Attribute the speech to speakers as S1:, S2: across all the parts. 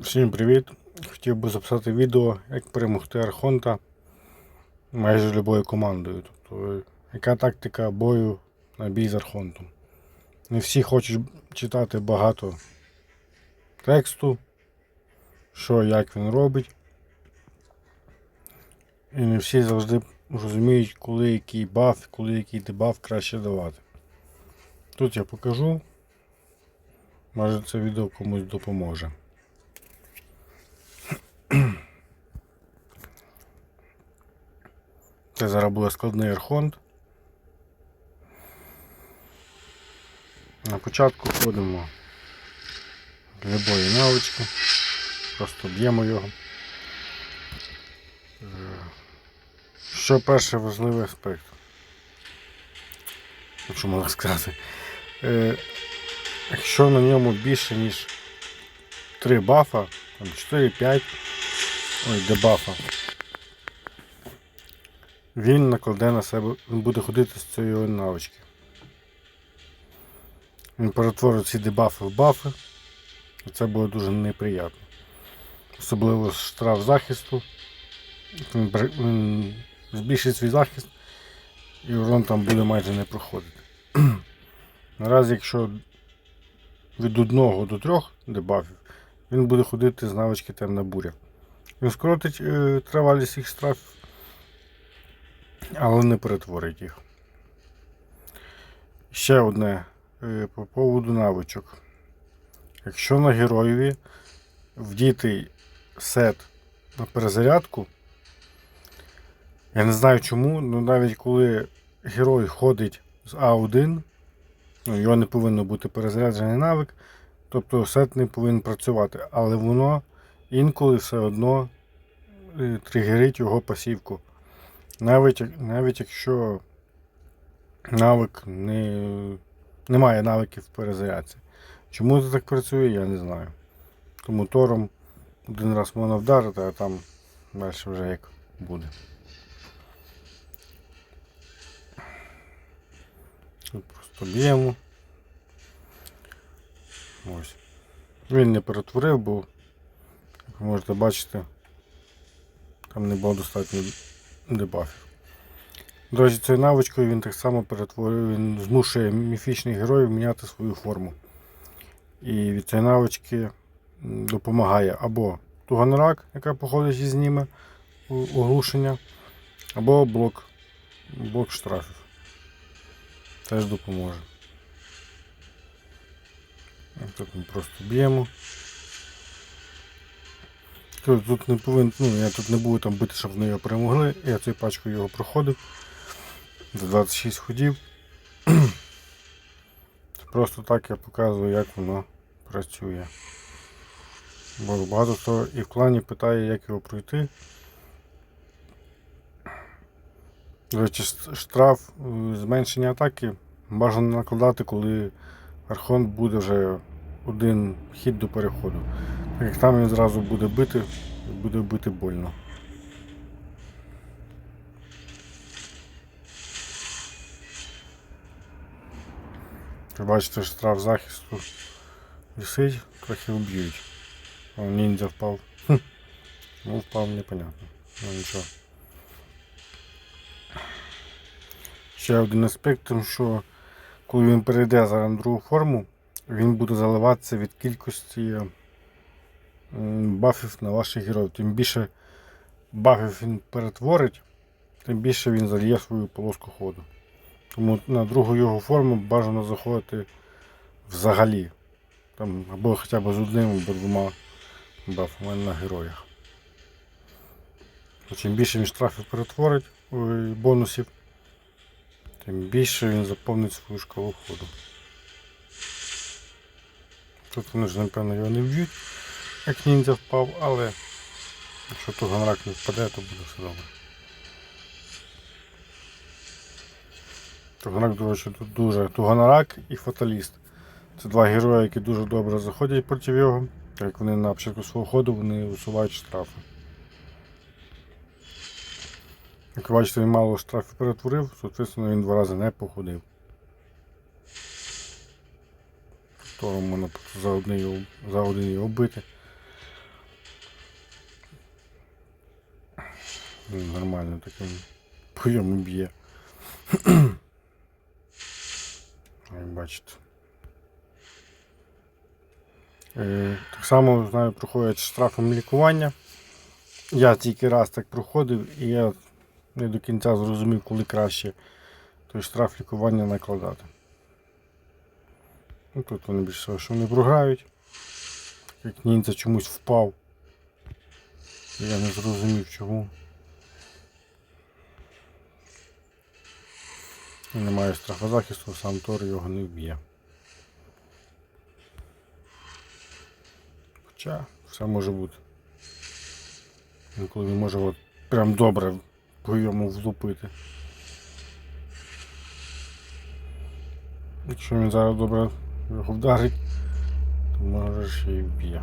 S1: Всім привіт! Хотів би записати відео, як перемогти Архонта майже любою командою. Тобто, яка тактика бою на бій з Архонтом. Не всі хочуть читати багато тексту, що як він робить. І не всі завжди розуміють, коли який баф, коли який дебаф краще давати. Тут я покажу. Може це відео комусь допоможе. Це зараз буде складний архонт. На початку входимо з любої навички. Просто б'ємо його. Що перший важливий аспект? Якщо можна сказати. Е, Якщо на ньому більше, ніж 3 бафа, там 4-5, ой, дебафа, він накладе на себе, він буде ходити з цієї навички. Він перетворить ці дебафи в бафи, і це буде дуже неприємно. Особливо штраф захисту. Він, він збільшить свій захист і урон там буде майже не проходити. Наразі, якщо від 1 до 3 дебафів, він буде ходити з навички темна буря. Він скоротить е, тривалість їх штрафів, але не перетворить їх. Ще одне е, по поводу навичок. Якщо на героєві вдітий сет на перезарядку, я не знаю чому, але навіть коли герой ходить з А1, ну, його не повинно бути перезаряджений навик, тобто сет не повинен працювати, але воно інколи все одно е, тригерить його пасівку. Навіть, навіть якщо навик не, немає навиків перезарядці. Чому це так працює, я не знаю. Тому тором один раз можна вдарити, а там далі вже як буде. Тут просто б'ємо. Ось. Він не перетворив, бо, як ви можете бачити, там не було достатньо дебафів. До речі, цією навичкою він так само перетворює, він змушує міфічних героїв міняти свою форму. І від цієї навички допомагає або Туганрак, яка походить із у- оглушення, або блок, блок штрафів. Теж допоможе. Тут ми просто б'ємо. Тут, не повинен, ну, я тут не буду там бити, щоб вони його перемогли. Я цією пачкою його проходив. За 26 ходів. Просто так я показую, як воно працює. Бо багато хто і в клані питає, як його пройти. До речі, штраф е, зменшення атаки бажано накладати, коли Архон буде вже один хід до переходу. Як там він зразу буде бити, буде бити больно. Бачите, штраф захисту висить, трохи вб'ють. О, ніндзя впав. Ну, впав непонятно. Ну нічого. Ще один аспект, тому що коли він перейде зараз на другу форму, він буде заливатися від кількості м, бафів на ваших героїв. Тим більше бафів він перетворить, тим більше він зальє свою полоску ходу. Тому на другу його форму бажано заходити взагалі. Там, або хоча б з одним, або двома бафами на героях. Чим більше він штрафів перетворить бонусів, тим більше він заповнить свою шкалу ходу. Тут вони ж, напевно, його не вб'ють, як ніндзя впав, але якщо туганрак не впаде, то буде все добре. Туганрак, до речі, тут дуже. Туганрак і Фаталіст. Це два герої, які дуже добре заходять проти його. Як вони на початку свого ходу вони усувають штрафи. Як бачите, він мало штрафів перетворив, соответственно він два рази не походив. Тором можна за один його бити. Нормально таким прийомом б'є. Як бачите. Е, Так само знаю, проходять штрафом лікування. Я тільки раз так проходив і я не до кінця зрозумів, коли краще той штраф лікування накладати. Ну, тут вони більше що вони програють. Як ніндзя чомусь впав. Я не зрозумів чому. Немає страхозахисту, сам Тор його не вб'є. Хоча все може бути. Інколи він може от прям добре по йому влупити. Якщо він зараз добре його вдарить, то може ще й вб'є.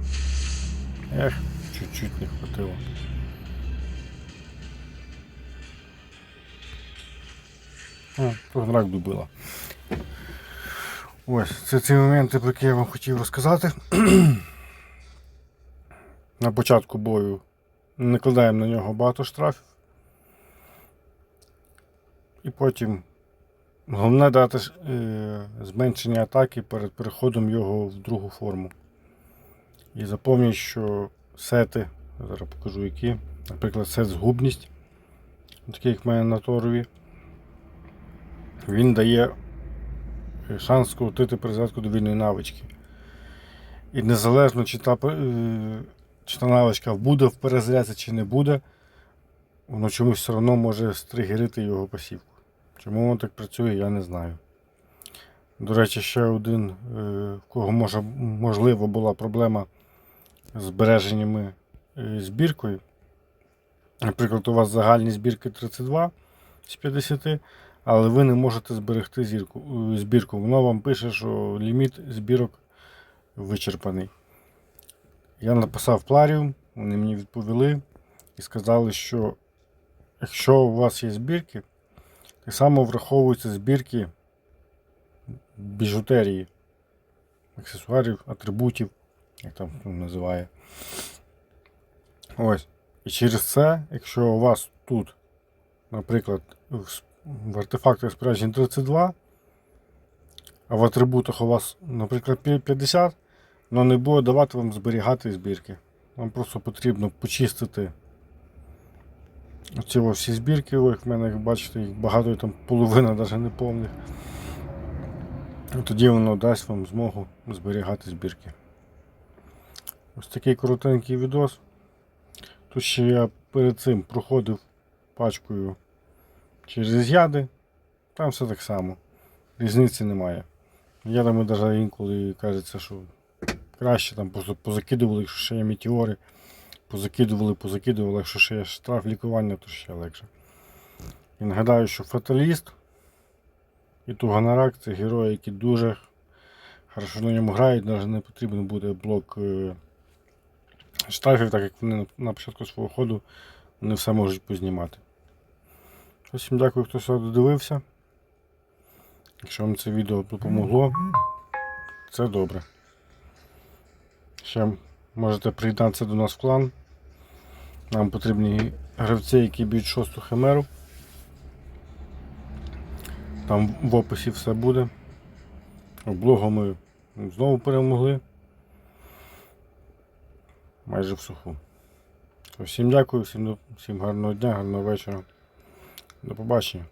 S1: Ех, чуть-чуть не хватило. Рак добила. Ось, це ці моменти, про які я вам хотів розказати. На початку бою накладаємо на нього багато штрафів. І потім головне дати е, зменшення атаки перед переходом його в другу форму. І запам'ятайте, що сети, зараз покажу які, наприклад, сет згубність, такий як в мене на торові, він дає е, шанс скрутити до вільної навички. І незалежно чи та, е, чи та навичка буде в перезарядці чи не буде, воно чомусь все одно може стригерити його пасівку. Чому воно так працює, я не знаю. До речі, ще один, е, в кого може, можливо була проблема з збереженнями збіркою. Наприклад, у вас загальні збірки 32 з 50, але ви не можете зберегти зірку, е, збірку. Воно вам пише, що ліміт збірок вичерпаний. Я написав Пларіум, вони мені відповіли і сказали, що якщо у вас є збірки, так само враховуються збірки біжутерії, аксесуарів, атрибутів, як там називає. Ось. І через це, якщо у вас тут, наприклад, в артефактах споряджень 32, а в атрибутах у вас, наприклад, 50, воно не буде давати вам зберігати збірки. Вам просто потрібно почистити оці всі збірки, ось в мене, як бачите, їх багато, там половина навіть не повних. Тоді воно дасть вам змогу зберігати збірки. Ось такий коротенький відос. Тут ще я перед цим проходив пачкою через яди. Там все так само. Різниці немає. Ядами навіть інколи кажеться, що краще там позакидували, якщо ще є метеори. Позакидували, позакидували, якщо ще є штраф лікування, то ще легше. І нагадаю, що фаталіст і Туганарак це герої, які дуже хорошо на ньому грають, навіть не потрібен буде блок е, штрафів, так як вони на початку свого ходу вони все можуть познімати. Всім дякую, хто сюди додивився. Якщо вам це відео допомогло, це добре. Ще можете приєднатися до нас в клан. Нам потрібні гравці, які б'ють шосту химеру. Там в описі все буде. Облогу ми знову перемогли. Майже в суху. Всім дякую, всім, всім гарного дня, гарного вечора. До побачення.